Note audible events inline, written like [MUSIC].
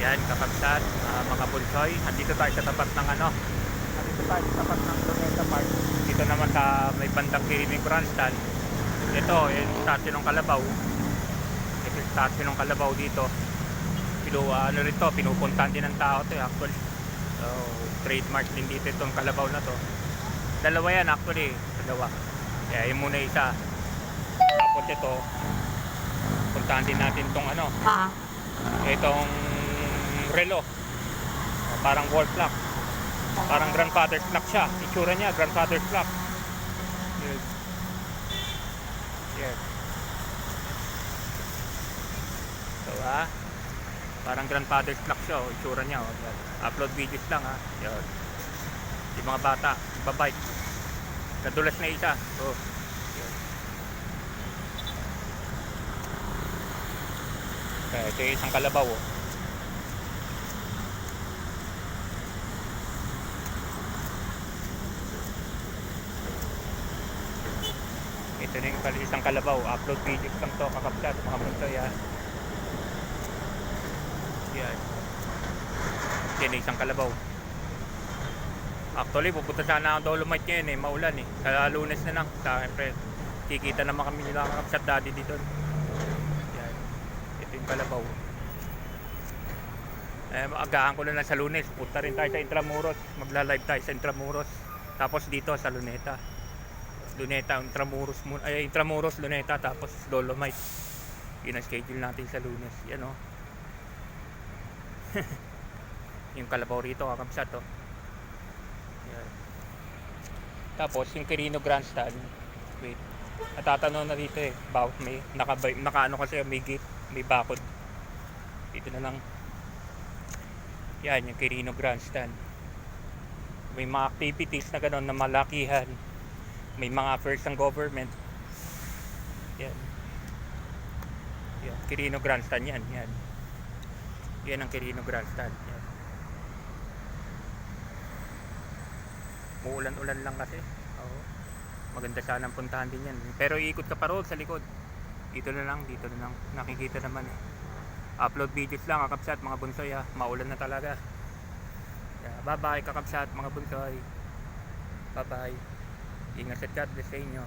Yan, kakabsat, ah, mga bulsoy. Andito tayo sa tapat ng ano. Andito tayo sa tapat ng Luneta Park. Dito naman sa may bandang Kiriming Grandstand. Ito, yung statue ng Kalabaw. Ito yung statue ng Kalabaw dito. Pinu, ano rito, pinupuntahan din ng tao to eh, actually. So, trademark din dito itong Kalabaw na to. Dalawa yan actually, dalawa. Kaya yun muna isa. Tapos ito, puntahan din natin tong ano, Ah. itong relo. Parang wall clock. Parang grandfather's clock siya. Itsura niya, grandfather's clock. Yes. Yes. So, ah, parang grandfather's clock siya. Oh. Itsura niya. Oh. Upload videos lang, ha. Yan. Yung mga bata, babike. Nadulas na isa. Oh. Kaya ito yung isang kalabaw. Oh. Ito na yung isang kalabaw. Upload videos lang to. Kakapsat. Mga ha. Yan. Yan yung isang kalabaw. Actually, pupunta sana ang Dolomite ngayon eh. Maulan eh. Sa lunes na lang. Sa Siyempre, kikita naman kami nila kakapsat daddy dito. Yan. Ito yung kalabaw. Eh, agahan ko na lang sa lunes. Punta rin tayo sa Intramuros. Magla-live tayo sa Intramuros. Tapos dito sa Luneta. Luneta, Intramuros, muna- ay, Intramuros, Luneta, tapos Dolomite. Yun ang schedule natin sa lunes. Yan o. [LAUGHS] yung kalabaw rito, kakabsat o. Yan. Tapos, yung Quirino Grandstand. Wait. Natatanong na dito eh. Baw, may, naka, naka ano kasi, may gate, may bakod. Dito na lang. Yan, yung Quirino Grandstand. May mga activities na gano'n na malakihan. May mga affairs ng government. Yan. Yan, Quirino Grandstand yan. Yan. Yan ang Quirino Grandstand. Yan. Muulan-ulan lang kasi. Oo. Maganda sana ang puntahan din yan. Pero iikot ka pa roon sa likod. Dito na lang, dito na lang. Nakikita naman eh. Upload videos lang, kakapsat, mga bunsoy ha. Maulan na talaga. Yeah, bye bye kakapsat, mga bunsoy. Bye bye. Ingat at God bless sa inyo.